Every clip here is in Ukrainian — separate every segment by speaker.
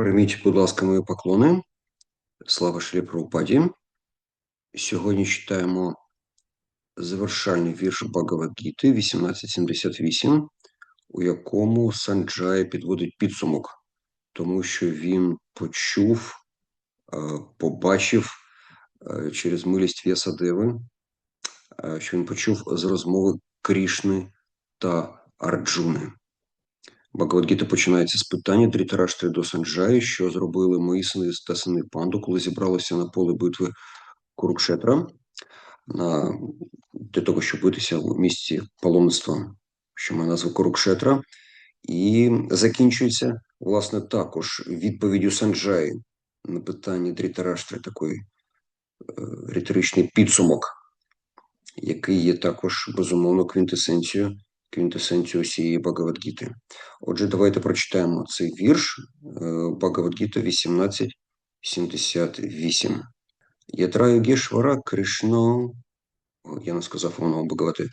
Speaker 1: Прийміть, будь ласка, мої поклони. Слава Шлі Прабхупаді. Сьогодні читаємо завершальний вірш Багавадгіти 1878, у якому Санджая підводить підсумок, тому що він почув, е, побачив е, через милість В'ясадеви, е, що він почув з розмови Крішни та Арджуни. Багавадгіта починається з питання Дрітараштри до Санджаї, що зробили мої сини та сини панду, коли зібралися на поле битви Курукшетра на, для того, щоб битися в місці паломництва, що має назву Курукшетра, і закінчується, власне, також відповіддю Санджаї на питання Дрітараштри, такий е, риторичний підсумок, який є також безумовно квінтесенцією квінтесенцію усієї Багавадгіти. Отже, давайте прочитаємо цей вірш е, Багавадгіта 1878. Ятра Йогешвара Кришно. Я не сказав воно Багавати.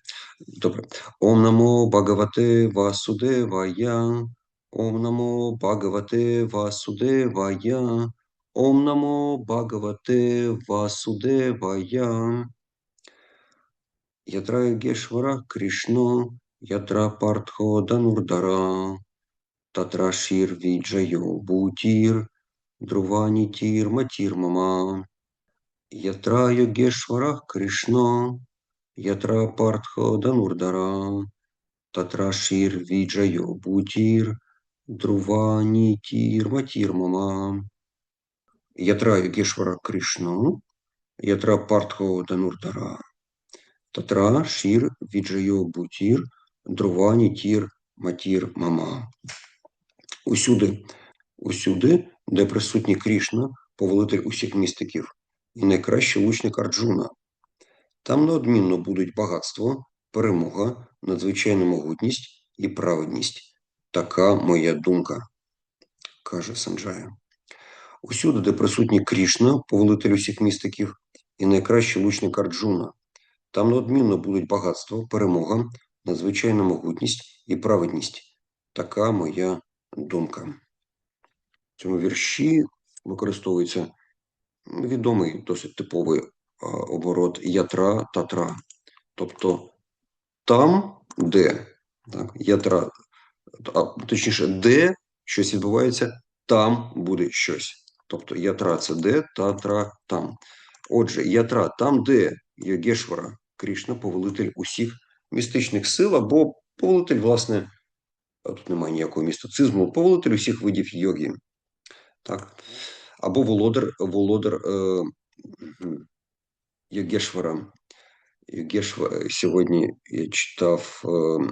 Speaker 1: Добре. Ом намо Багавате Васудевая. Ом намо Багавате Васудевая. Ом намо Багавате Васудевая. Ятра Йогешвара Кришно. Ятра Партхо Данурдара, Татра Шир Виджайо Бутир, Друвани Тир Матир Мама, Ятра Йогешвара Кришна, Ятра Партхо Данурдара, Татра Шир Виджайо Бутир, Друвани Тир Матир Мама, Ятра Йогешвара Кришна, Ятра Партхо Данурдара, Татра Шир Виджайо Бутир, Друвані, тір, матір, мама. Усюди, усюди, де присутній Крішна, повелитель усіх містиків, і найкращий лучник Арджуна. Там неодмінно будуть багатство, перемога, надзвичайна могутність і праведність. Така моя думка, каже Санджая. Усюди, де присутній Крішна, повелитель усіх містиків, і найкращий лучник Арджуна. Там неодмінно будуть багатство, перемога, надзвичайна могутність і праведність. Така моя думка. В цьому вірші використовується відомий досить типовий оборот ятра татра. Тобто там, де так, ятра, а, точніше, де щось відбувається, там буде щось. Тобто ятра це де, татра там. Отже, ятра там, де Йогешвара, Крішна, повелитель усіх містичних сил або повелитель, власне, тут немає ніякого містицизму, повелитель усіх видів йоги. Так? Або володар володар е, Йогешвара. Йогешвара. Сьогодні я читав е,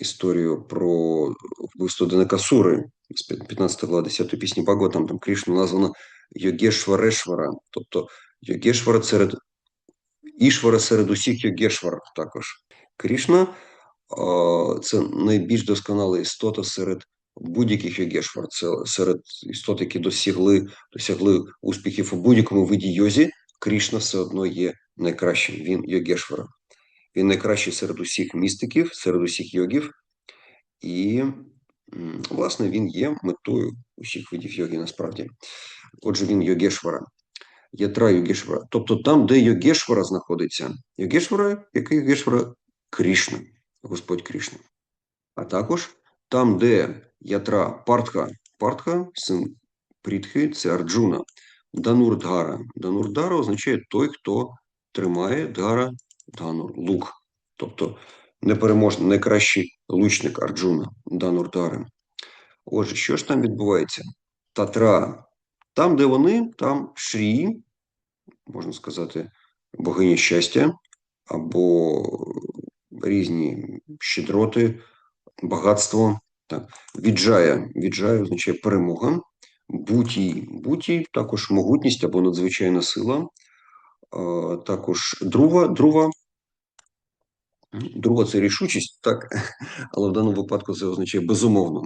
Speaker 1: історію про вбивство Денекасури з 15 глава 10 пісні Баготам, там Крішна названо Йогешварешвара, тобто Йогешвара серед Ішвара серед усіх Йогешвар також. Крішна це найбільш досконала істота серед будь-яких йогешвар. Це серед істот, які досягли досягли успіхів у будь-якому виді йозі. Крішна все одно є найкращим. Він йогешвара. Він найкращий серед усіх містиків, серед усіх йогів. І, власне, він є метою усіх видів йоги насправді. Отже, він йогешвара. Ятра Йогешвара. Тобто там, де Йогешвара знаходиться, Йогешвара, який Йогешвара? Крішна, Господь Крішна. А також там, де ятра Партха, Партха, син Прітхи, це Арджуна, Данурдгара. Данурдгара означає той, хто тримає Дгара Данур, лук. Тобто непереможний, найкращий лучник Арджуна, Данурдари. Отже, що ж там відбувається? Татра. Там, де вони, там Шрі, можна сказати, богиня щастя, або різні щедроти, багатство. Так. Віджая. Віджая означає перемога. Буті. Буті також могутність або надзвичайна сила. Також друга, друга. Друга це рішучість, так, але в даному випадку це означає безумовно.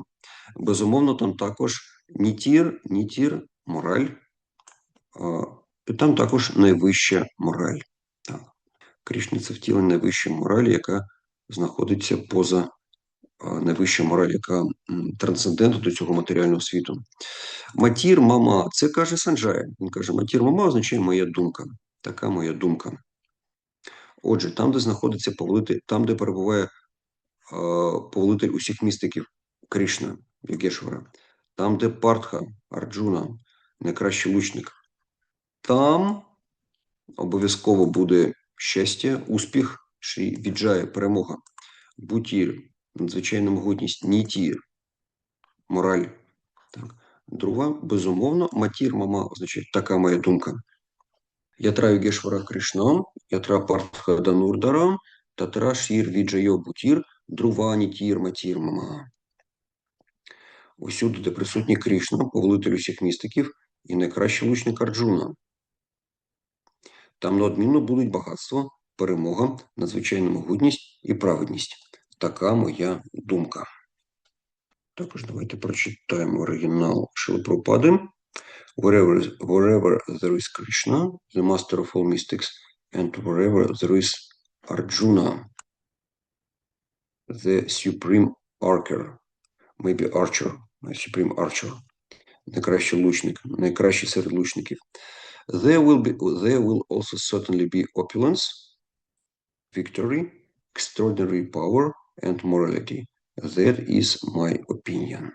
Speaker 1: Безумовно, там також нітір, нітір, мораль. І там також найвища мораль. Так. Крішна це втілення найвищої моралі, яка знаходиться поза а, найвища мораль, яка трансцендентна до цього матеріального світу. Матір, мама, це каже Санджая. Він каже: матір, мама означає моя думка. Така моя думка. Отже, там, де знаходиться повелитель, там, де перебуває е, повелитель усіх містиків Кришна, Йогешвара, там, де Партха, Арджуна, найкращий лучник, там обов'язково буде щастя, успіх, Шрі Віджая, перемога, бутір, надзвичайна могутність, нітір, мораль. Так. Друга, безумовно, матір, мама означає така моя думка. Ятра Йогешвара Кришнам, ятра Партха Данурдарам, татра Шір Віджайо Бутір, Друва Нітір Матір Мама. Усюди, де присутній Кришна, повелитель усіх містиків і найкращий лучник Арджуна. Там неодмінно будуть багатство, перемога, надзвичайна могутність і праведність. Така моя думка. Також давайте прочитаємо оригінал Шилапропади. Wherever, wherever there is Krishna, the master of all mystics, and wherever there is Arjuna, the supreme archer, maybe archer, supreme archer, найкращий лучник, найкращий серед лучників. There will be, there will also certainly be opulence, victory, extraordinary power, and morality. That is my opinion.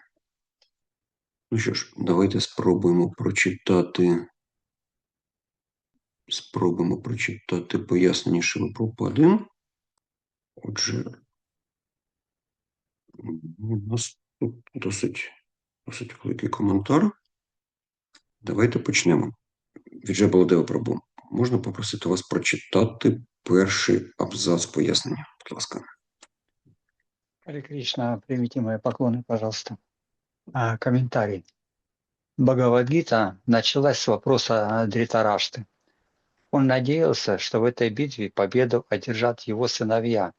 Speaker 1: Ну що ж, давайте спробуємо прочитати. Спробуємо прочитати пояснення Шилопропади. Отже, у нас тут досить, досить великий коментар. Давайте почнемо. Відже Баладева Прабу, можна попросити вас прочитати перший абзац пояснення, будь ласка.
Speaker 2: Харе Кришна, примите мои поклоны, пожалуйста. А, комментарий. Бхагавадгита началась с вопроса Дритарашты. Он надеялся, что в этой битве победу одержат его сыновья,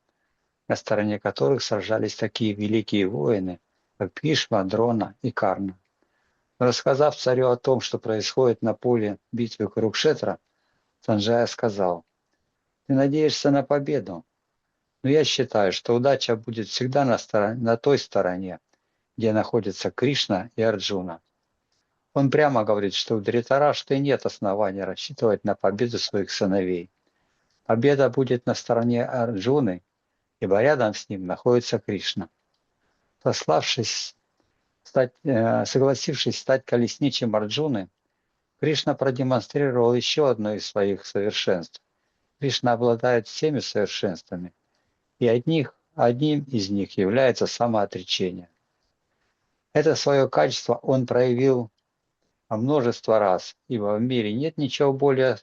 Speaker 2: на стороне которых сражались такие великие воины, как Пишма, Дрона и Карна. Рассказав царю о том, что происходит на поле битвы Курукшетра, Санджая сказал, «Ты надеешься на победу, но я считаю, что удача будет всегда на, стороне, на той стороне, где находятся Кришна и Арджуна. Он прямо говорит, что у Дритарашты нет основания рассчитывать на победу своих сыновей. Победа будет на стороне Арджуны, ибо рядом с ним находится Кришна. Пославшись, стать, э, согласившись стать колесничем Арджуны, Кришна продемонстрировал еще одно из своих совершенств. Кришна обладает всеми совершенствами, и одних, одним из них является самоотречение. Это свое качество он проявил множество раз, ибо в мире нет ничего более,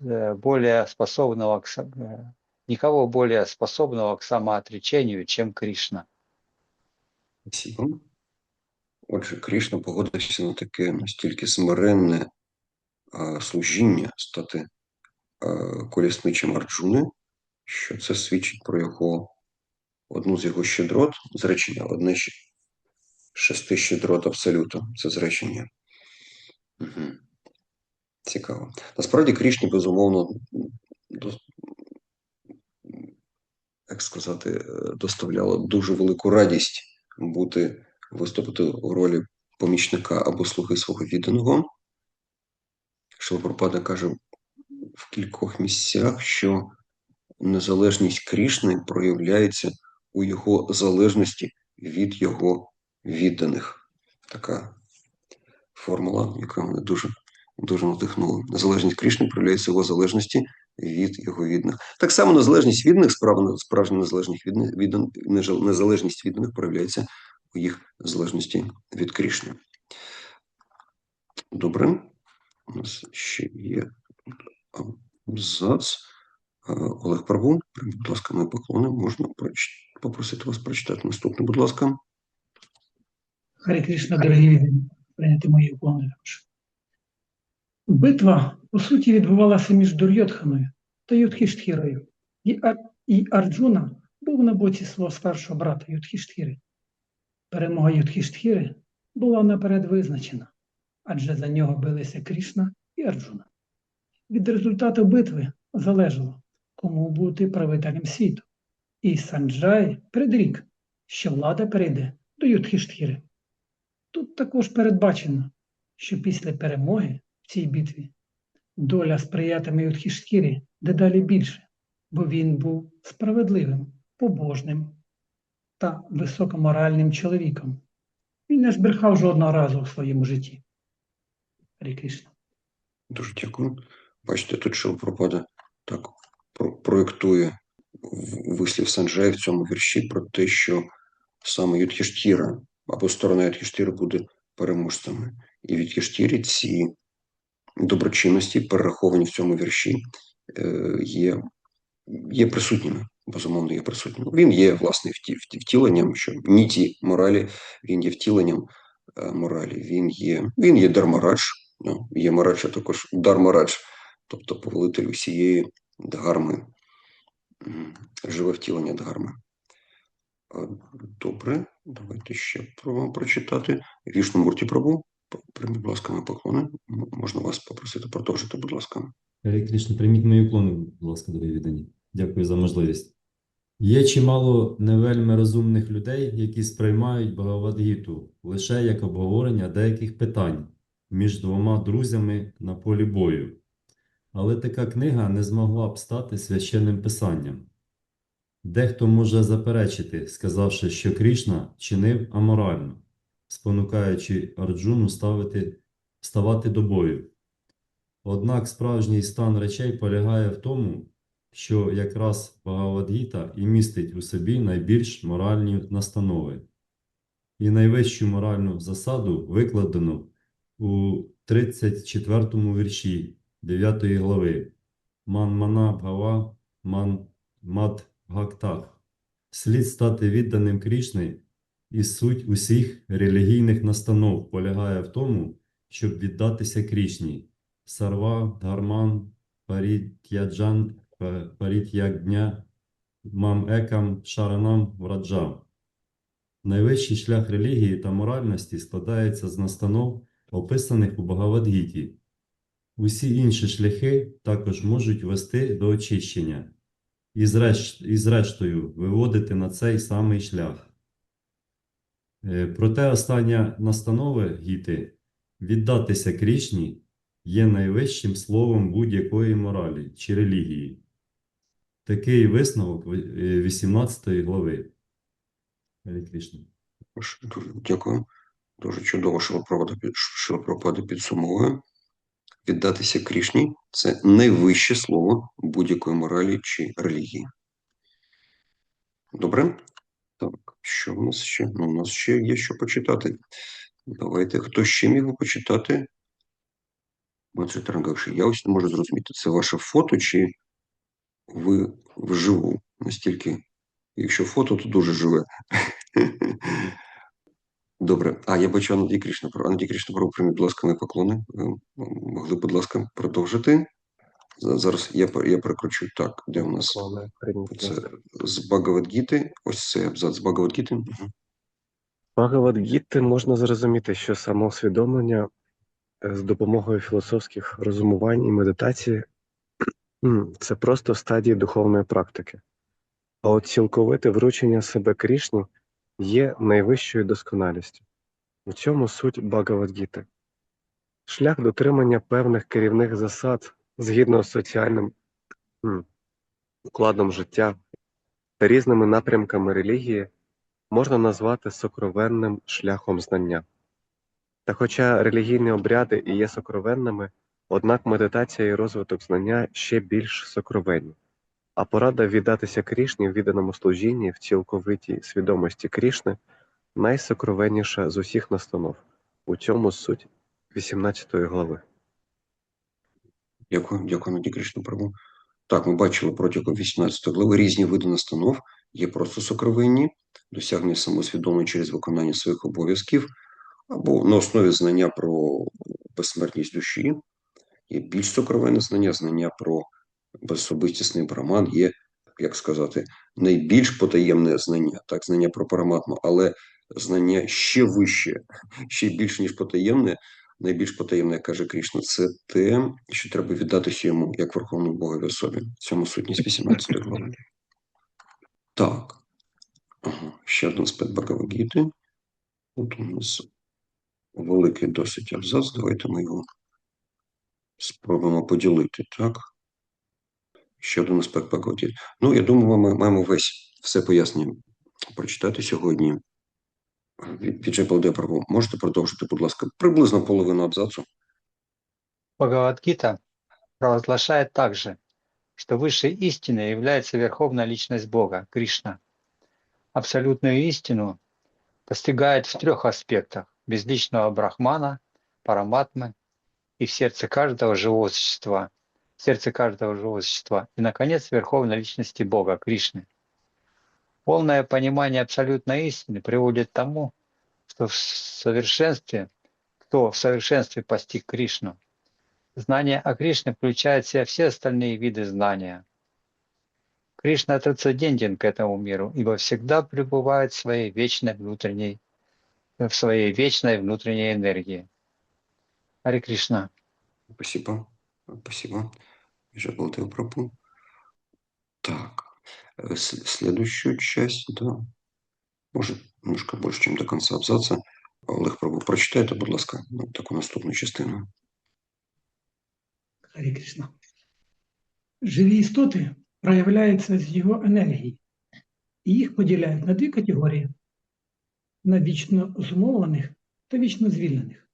Speaker 2: э, более способного, к, э, никого более способного к самоотречению, чем Кришна.
Speaker 1: Спасибо. Отже, Кришна погодився на таке настільки смиренне а, служіння стати а, колісничим Арджуни, що це свідчить про його одну з його щедрот, зречення, одне з шести щедрот абсолюту. Це зречення. Угу. Цікаво. Насправді Крішні, безумовно, до- як сказати, е, доставляло дуже велику радість бути, виступити у ролі помічника або слуги свого відданого. Шилапропада каже в кількох місцях, що незалежність Крішни проявляється у його залежності від його відданих. Така формула, яка мене дуже, дуже надихнула. Незалежність Крішни проявляється в його залежності від його відданих. Так само незалежність відданих, справа справжня незалежність відданих, віддан, незалежність відданих проявляється у їх залежності від Крішни. Добре. У нас ще є абзац. Е, Олег Парвун, будь ласка, мої поклони. Можна попросити вас прочитати наступне, будь ласка.
Speaker 3: Харі Кришна, дорогі віддані, прийняти мої уклони також. Битва, по суті, відбувалася між Дурйотханою та Юдхіштхірою. І Арджуна був на боці свого старшого брата Юдхіштхіри. Перемога Юдхіштхіри була наперед визначена, адже за нього билися Кришна і Арджуна. Від результату битви залежало, кому бути правителем світу. І Санджай предрік, що влада перейде до Юдхіштхіри. Тут також передбачено, що після перемоги в цій битві доля сприятиме Юдхіштхірі дедалі більше, бо він був справедливим, побожним та високоморальним чоловіком. Він не збрехав жодного разу у своєму житті. Кришна.
Speaker 1: Дуже дякую. Бачите, тут Шилпропада так про- проєктує вислів Санджея в цьому вірші про те, що саме Юдхіштіра або сторона Юдхіштіри буде переможцями. І в Юдхіштірі ці доброчинності, перераховані в цьому вірші, е, є, є присутніми. Безумовно, є присутніми. Він є, власне, вті- вті- втіленням, що ніті моралі, він є втіленням е, моралі. Він є, він є Дармарадж, ну, є Марадж, а також Дармарадж, тобто повелитель усієї дгарми, живе втілення дгарми. Е, Добре, давайте ще пробуємо прочитати. Вішну Мурті Прабу, прийміть, будь ласка, мої поклони. Можна вас попросити продовжити, будь ласка.
Speaker 4: Кришна, прийміть мої уклони, будь ласка, дорогі віддані. Дякую за можливість. Є чимало невельми розумних людей, які сприймають Багавадгіту лише як обговорення деяких питань між двома друзями на полі бою. Але така книга не змогла б стати священним писанням. Дехто може заперечити, сказавши, що Крішна чинив аморально, спонукаючи Арджуну ставити, ставати до бою. Однак справжній стан речей полягає в тому, що якраз Багавадгіта і містить у собі найбільш моральні настанови. І найвищу моральну засаду викладено у 34 вірші 9 глави Ман Мана Бхава Ман Мад Бхактах. Слід стати відданим Крішни, і суть усіх релігійних настанов полягає в тому, щоб віддатися Крішні. Сарва, Дharman, Парітяджан, Па- Парітягня, Мам Екам, Шаранам, Враджам. Найвищий шлях релігії та моральності складається з настанов, описаних у Багавадгіті. Усі інші шляхи також можуть вести до очищення і, зрешт, і зрештою виводити на цей самий шлях. Е, Проте остання настанова Гіти віддатися Крішні є найвищим словом будь-якої моралі чи релігії. Такий висновок е, 18 глави. Гарі Кришна.
Speaker 1: Дуже дякую. Дуже чудово, що Шилапропада підсумовує. Віддатися Крішні – це найвище слово будь-якої моралі чи релігії. Добре? Так, що в нас ще? Ну, у нас ще є що почитати. Давайте, хто ще міг би почитати? Я ось не можу зрозуміти, це ваше фото чи ви вживу настільки, якщо фото, то дуже живе. Добре. А, я бачу Анадій Кришна. Анадій Кришна, прошу, прийміть, будь ласка, мої поклони. Ви могли, будь ласка, продовжити? Зараз я, я перекручу так, де у нас це з Багавадгіти. Ось цей абзац з Багавадгіти.
Speaker 5: Багавадгіти можна зрозуміти, що самоусвідомлення е, з допомогою філософських розумувань і медитації це просто стадії духовної практики. А от цілковите вручення себе Крішні є найвищою досконалістю. У цьому суть Багавадгіти. Шлях дотримання певних керівних засад згідно з соціальним м, укладом життя та різними напрямками релігії можна назвати сокровенним шляхом знання. Та хоча релігійні обряди і є сокровенними, однак медитація і розвиток знання ще більш сокровенні. А порада віддатися Крішні в відданому служінні в цілковитій свідомості Крішни найсокровенніша з усіх настанов. У цьому суть 18 глави.
Speaker 1: Дякую, дякую, Анадій Кришна, Прабу. Так, ми бачили протягом 18 глави різні види настанов. Є просто сокровенні, досягнення самосвідомлення через виконання своїх обов'язків, або на основі знання про безсмертність душі. Є більш сокровенне знання, знання про безособистісний браман, є, як сказати, найбільш потаємне знання, так, знання про параматму, але знання ще вище, ще більше, ніж потаємне, найбільш потаємне, як каже Крішна, це те, що треба віддатися йому, як Верховному Богові особі. В цьому сутність 18 глави. Так. Ага, ще один аспект Багавагіти. От у нас великий досить абзац. Давайте ми його спробуємо поділити, так? Ще один аспект Багавагіти. Ну, я думаю, ми маємо весь все пояснення прочитати сьогодні. Від Віджей Балдепрово, можете продовжити, будь ласка, приблизно половину абзацу.
Speaker 2: Бхагавадгита провозглашает также, что высшей истиной является Верховная Личность Бога, Кришна. Абсолютную истину постигает в трех аспектах – безличного Брахмана, Параматмы и в сердце каждого живого существа, в сердце каждого живого существа и, наконец, Верховной Личности Бога, Кришны. Полное понимание абсолютной истины приводит к тому, что в совершенстве, кто в совершенстве постиг Кришну, Знание о Кришне включает в себя все остальные виды знания. Кришна трансцендентен к этому миру, ибо всегда пребывает в своей вечной внутренней, в своей вечной внутренней энергии. Харе Кришна.
Speaker 1: Спасибо. Спасибо. Віджей Балдепрово. Так. Э, Следующую часть, да. Может, немножко больше, чем до конца абзаца. Олег Прабу, прочитайте, будь ласка, ну, таку наступну частину.
Speaker 3: Харі Кришна. Живі істоти проявляються з його енергії, і їх поділяють на дві категорії: на вічно зумовлених та вічно звільнених.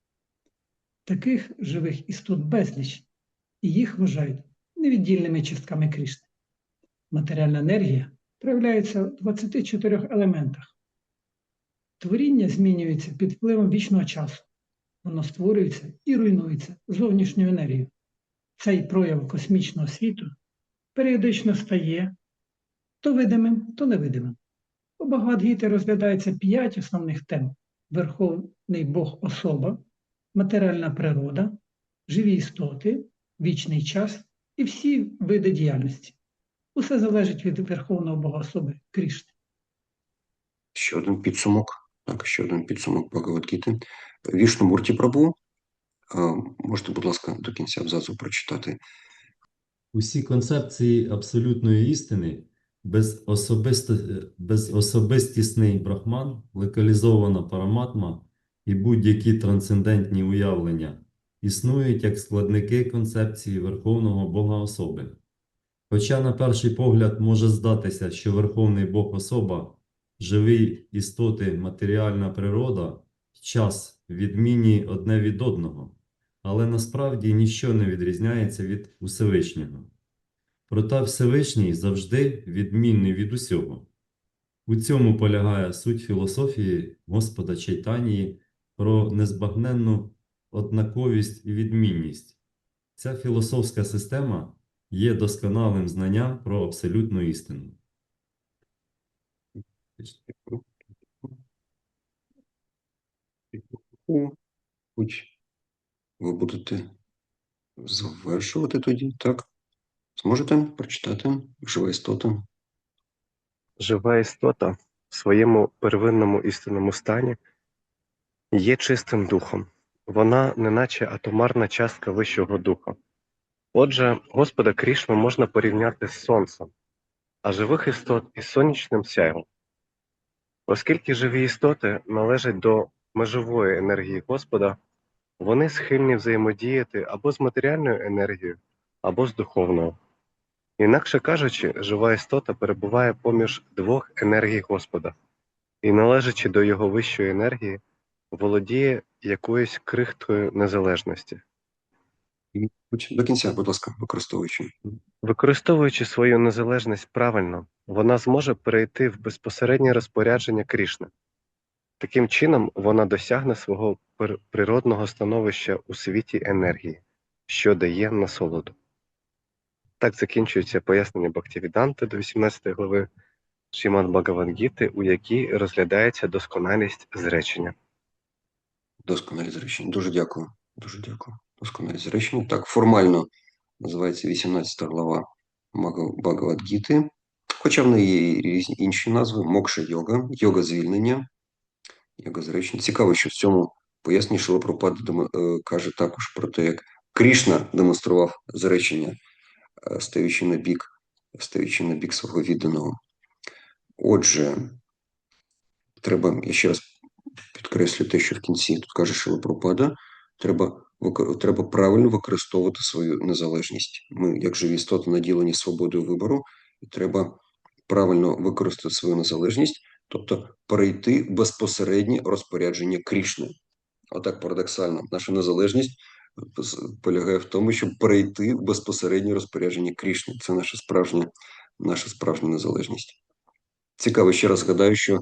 Speaker 3: Таких живих істот безліч, і їх вважають невіддільними частками Кришни. Матеріальна енергія проявляється в 24 елементах. Творіння змінюється під впливом вічного часу. Воно створюється і руйнується зовнішньою енергією цей прояв космічного світу періодично стає то видимим, то невидимим. У Багавадгіті розглядається п'ять основних тем: Верховний Бог особа, матеріальна природа, живі істоти, вічний час і всі види діяльності. Усе залежить від Верховного Бога особи Крішни.
Speaker 1: Ще один підсумок. Так, ще один підсумок Багаватгіти. Вішну Мурті Прабу. Можете, будь ласка, до кінця абзацу прочитати.
Speaker 4: Усі концепції абсолютної істини, без, особисто, безособистісний брахман, локалізована параматма і будь-які трансцендентні уявлення існують як складники концепції Верховного Бога особи. Хоча на перший погляд може здатися, що Верховний Бог особа, живі істоти, матеріальна природа, час відмінні одне від одного, але насправді ніщо не відрізняється від Усевишнього. Проте Всевишній завжди відмінний від усього. У цьому полягає суть філософії Господа Чайтанії про незбагненну однаковість і відмінність. Ця філософська система є досконалим знанням про абсолютну істину.
Speaker 1: Будь ви будете завершувати тоді, так? Зможете прочитати жива істота?
Speaker 5: Жива істота в своєму первинному істинному стані є чистим духом. Вона неначе атомарна частка вищого духа. Отже, Господа Крішну можна порівняти з сонцем, а живих істот із сонячним сяйвом. Оскільки живі істоти належать до межової енергії Господа, вони схильні взаємодіяти або з матеріальною енергією, або з духовною. Інакше кажучи, жива істота перебуває поміж двох енергій Господа і, належачи до його вищої енергії, володіє якоюсь крихтою незалежності.
Speaker 1: До кінця, будь ласка, використовуючи.
Speaker 5: Використовуючи свою незалежність правильно, вона зможе перейти в безпосереднє розпорядження Крішни. Таким чином, вона досягне свого природного становища у світі енергії, що дає насолоду. Так закінчується пояснення Бхактивіданти до 18 глави Шімад Бхагавангіти, у якій розглядається досконалість зречення.
Speaker 1: Досконалі зречення. Дуже дякую. Дуже дякую. Досконалі зречення. Так, формально називається 18 глава Багавадгіти. Хоча в неї є різні інші назви: Мокша йога, йога звільнення, йога зречення. Цікаво, що в цьому поясненні Шилапрапад каже також про те, як Крішна демонстрував зречення, е, стаючи на бік, стаючи на бік свого відданого. Отже, треба, я ще раз підкреслю те, що в кінці тут каже Шилопропада, треба, треба правильно використовувати свою незалежність. Ми, як живі істоти, наділені свободою вибору, і треба правильно використати свою незалежність, тобто перейти безпосереднє розпорядження Крішни. Отак парадоксально. Наша незалежність полягає в тому, щоб перейти в безпосереднє розпорядження Крішни. Це наша справжня, наша справжня незалежність. Цікаво, ще раз згадаю, що е,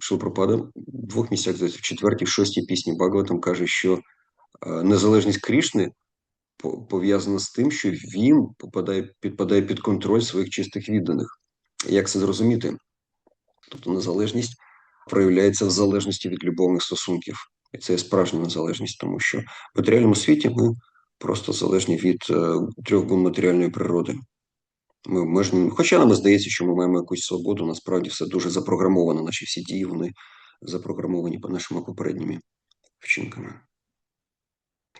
Speaker 1: Шилпропада в двох місцях, в четвертій, шостій пісні Багаватам каже, що е, незалежність Крішни пов'язана з тим, що він попадає, підпадає під контроль своїх чистих відданих. Як це зрозуміти? Тобто незалежність проявляється в залежності від любовних стосунків. І це є справжня незалежність, тому що в матеріальному світі ми просто залежні від е, трьох матеріальної природи. Ми обмежені. Хоча нам здається, що ми маємо якусь свободу, насправді все дуже запрограмовано. Наші всі дії вони запрограмовані по нашими попередніми вчинками.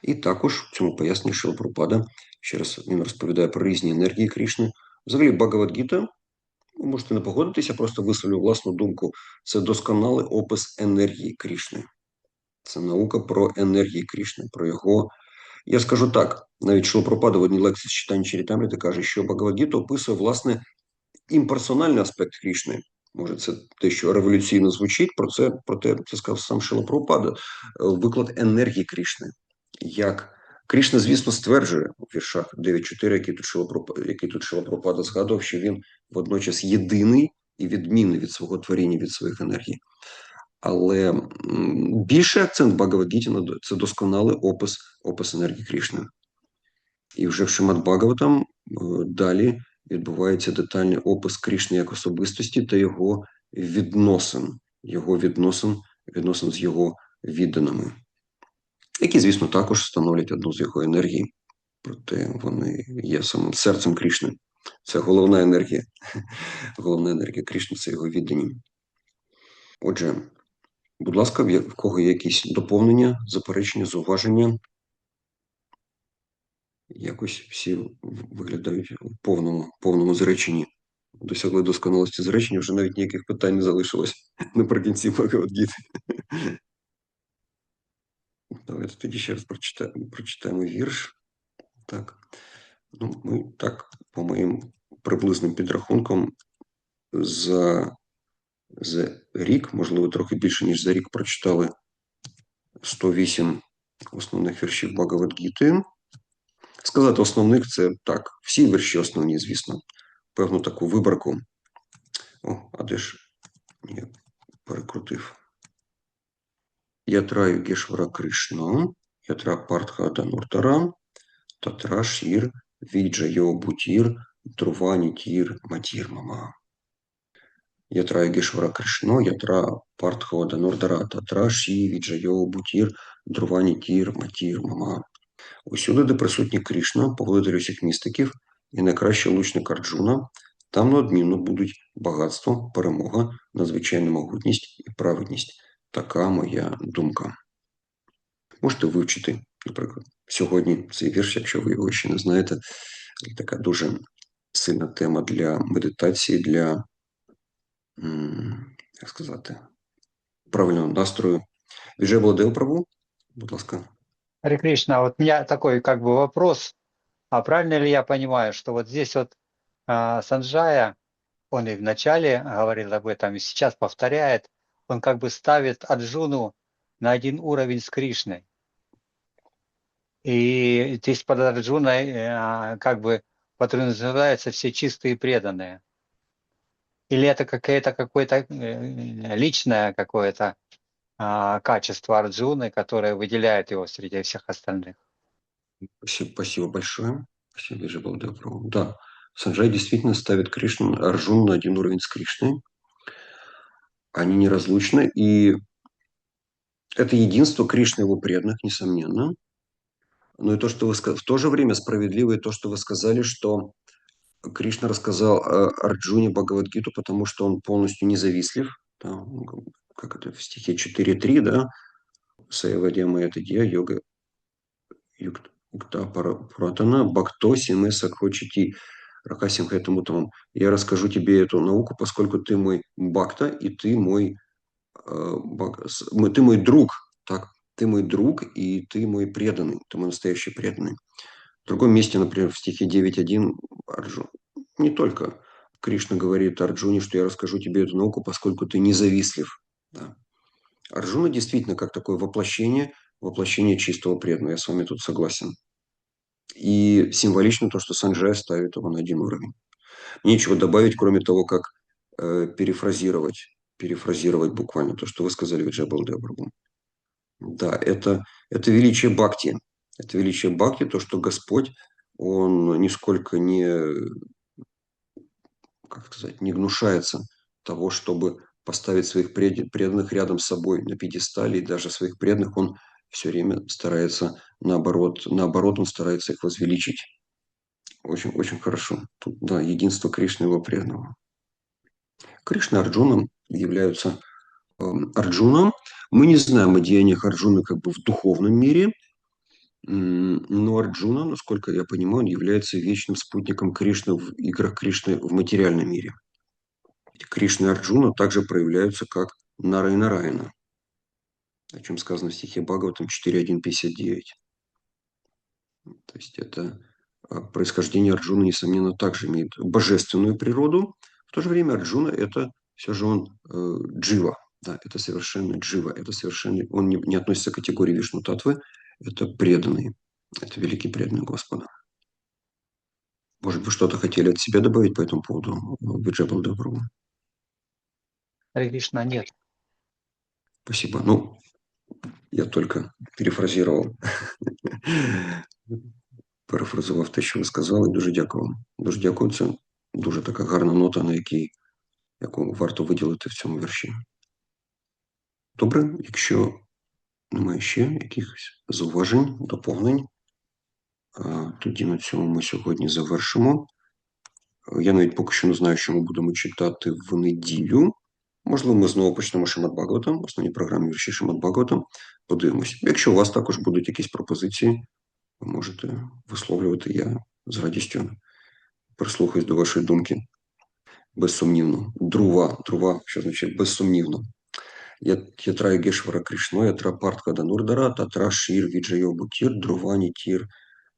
Speaker 1: І також в цьому поясненні Шилапрапада, ще раз він розповідає про різні енергії Крішни. Взагалі, Багавадгіта, ви можете не погодитися, просто висловлю власну думку. Це досконалий опис енергії Крішни. Це наука про енергії Крішни, про його. Я скажу так: навіть Шилапрапада в одній лекції з читання Чарітамріти каже, що Багавадгіта описує власне імперсональний аспект Крішни. Може, це те, що революційно звучить, про це, проте це сказав сам Шила Прабхупада. Е, Виклад енергії Крішни. Як Крішна, звісно, стверджує у віршах 9.4, який тут Шила Прабхупада- який згадував, що він водночас єдиний і відмінний від свого творіння, від своїх енергій. Але більший акцент Багавадгіті – це досконалий опис, опис енергії Крішни. І вже в Шимат Багаватам е, далі відбувається детальний опис Крішни як особистості та його відносин, його відносин, відносин з його відданими, які, звісно, також становлять одну з його енергій, проте вони є самим серцем Крішни. Це головна енергія. Головна енергія Крішни це його віддані. Отже, будь ласка, в кого є якісь доповнення, заперечення, зауваження? Якось всі виглядають в повному, повному зреченні. Досягли досконалості зречення, вже навіть ніяких питань не залишилось наприкінці Бхагавадгіти. Давайте тоді ще раз прочитаємо, прочитаємо вірш. Так. Ну, ми так, по моїм приблизним підрахункам, за, за рік, можливо, трохи більше, ніж за рік, прочитали 108 основних віршів Бхагавадгіти. Сказати основних це так, всі вірші основні, звісно, певну таку виборку. О, а де ж я перекрутив. Ятра Югешвара Кришна, Ятра Партха Дануртара, Татра Шір, Віджайо Бутір, Трувані Тір, Матір Мама. Ятра Югешвара Кришна, Ятра Партха Дануртара, Татра Ші, Віджайо Бутір, Трувані Тір, Матір Мама. Усюди, де присутній Кришна, поводитель усіх містиків і найкращий лучник Арджуна, там неодмінно будуть багатство, перемога, надзвичайна могутність і праведність. Така моя думка. Можете вивчити, наприклад, сьогодні цей вірш, якщо ви його ще не знаєте, така дуже сильна тема для медитації, для, як сказати, правильного настрою. Відже Володимир Прабу, будь ласка.
Speaker 2: Харе Кришна, вот у меня такой как бы вопрос. А правильно ли я понимаю, что вот здесь вот а, Санджая, он и вначале говорил об этом, и сейчас повторяет, он как бы ставит Арджуну на один уровень с Кришной. И здесь под Арджуной а, как бы подразумеваются все чистые преданные. Или это какое-то какое-то э, личное какое-то а, качество Арджуны, которое выделяет его среди всех остальных?
Speaker 1: Спасибо, спасибо большое. Спасибо, Вижу Балдео Прабу. Да, Санджай действительно ставит Кришну, Арджуну на один уровень с Кришной. Они неразлучны, и это единство Кришны его преданных, несомненно. Но и то, что вы в то же время справедливо и то, что вы сказали, что Кришна рассказал э, Арджуне Бхагавадгиту, потому что он полностью независлив. Да, он как- это в стихе 4.3, да? Саевадьяма это дья, йога юкт- юкта пуратана, бхакто симе сакхочити ракасим хэтаму тамам. Я расскажу тебе эту науку, поскольку ты мой бхакта, и ты мой э, мы- ты мой друг, так, ты мой друг, и ты мой преданный, ты мой настоящий преданный. В другом месте, например, в стихе 9.1 Арджу, не только Кришна говорит Арджуне, что я расскажу тебе эту науку, поскольку ты независтлив. Да. Арджуна действительно как такое воплощение, воплощение чистого преданного. Я с вами тут согласен. И символично то, что Санджая ставит его на один уровень. Нечего добавить, кроме того, как э, перефразировать, перефразировать буквально то, что вы сказали, Виджай Балдея-Прабху. Да, это, это величие бхакти. Это величие бхакти, то, что Господь, Он нисколько не, как сказать, не гнушается того, чтобы поставить своих пред- преданных рядом с собой на пьедестале, и даже своих преданных он все время старается наоборот, наоборот он старается их возвеличить. Очень, очень хорошо. Тут, да, единство Кришны его преданного. Кришна и Арджуна являются эм, Арджуна. Мы не знаем о деяниях Арджуны как бы в духовном мире, но Арджуна, насколько я понимаю, он является вечным спутником Кришны в играх Кришны в материальном мире. Кришна и Арджуна также проявляются как Нара и Нараяна, о чем сказано в стихе Бхагаватам 4.1.59. То есть это а, происхождение Арджуны, несомненно, также имеет божественную природу. В то же время Арджуна – это все же он э, джива. Да, это совершенно джива. Это совершенно... Он не, не относится к категории Вишну Татвы Это преданный. Это великий преданный Господа. Может, вы что-то хотели от себя добавить по этому поводу, Виджабал Доброго?
Speaker 2: Харе Кришна, нет.
Speaker 1: Спасибо. Ну, я только перефразував. Перефразував те, що ви сказали. Дуже дякую вам. Дуже дякую. Це дуже така гарна нота, на якій, яку варто виділити в цьому вірші. Добре, якщо немає ще якихось зауважень, доповнень, тоді на цьому ми сьогодні завершимо. Я навіть поки що не знаю, що ми будемо читати в неділю. Можливо, ми знову почнемо Шимат Бхагаватам, основні програмі вірші Шимат Бхагаватам. Подивимось. Якщо у вас також будуть якісь пропозиції, ви можете висловлювати. Я з радістю прислухаюсь до вашої думки. Безсумнівно. Друва, друва, що значить безсумнівно. Ятра Єгешвара Кришно, ятра Партка Данурдара, татра Шір Віджайо Бутір, Друвані Тір,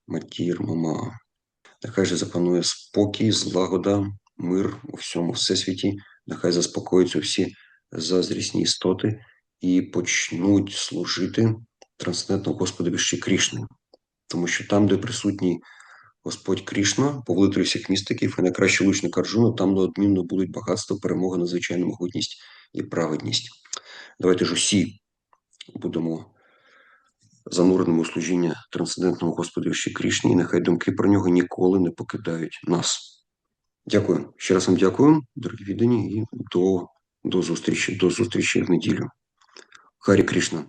Speaker 1: Матір Мама. Нехай же запанує спокій, злагода, мир у всьому всесвіті, нехай заспокоюються всі заздрісні істоти і почнуть служити трансцендентному Господу Віші Крішни. Тому що там, де присутній Господь Крішна, повелитель всіх містиків і найкращий лучник Арджуна, там неодмінно будуть багатство, перемога, надзвичайна могутність і праведність. Давайте ж усі будемо зануреними у служіння трансцендентного Господа ще Крішні, і нехай думки про нього ніколи не покидають нас. Дякую. Ще раз вам дякую, дорогі віддані, і до, до зустрічі, до зустрічі в неділю. Харі Крішна.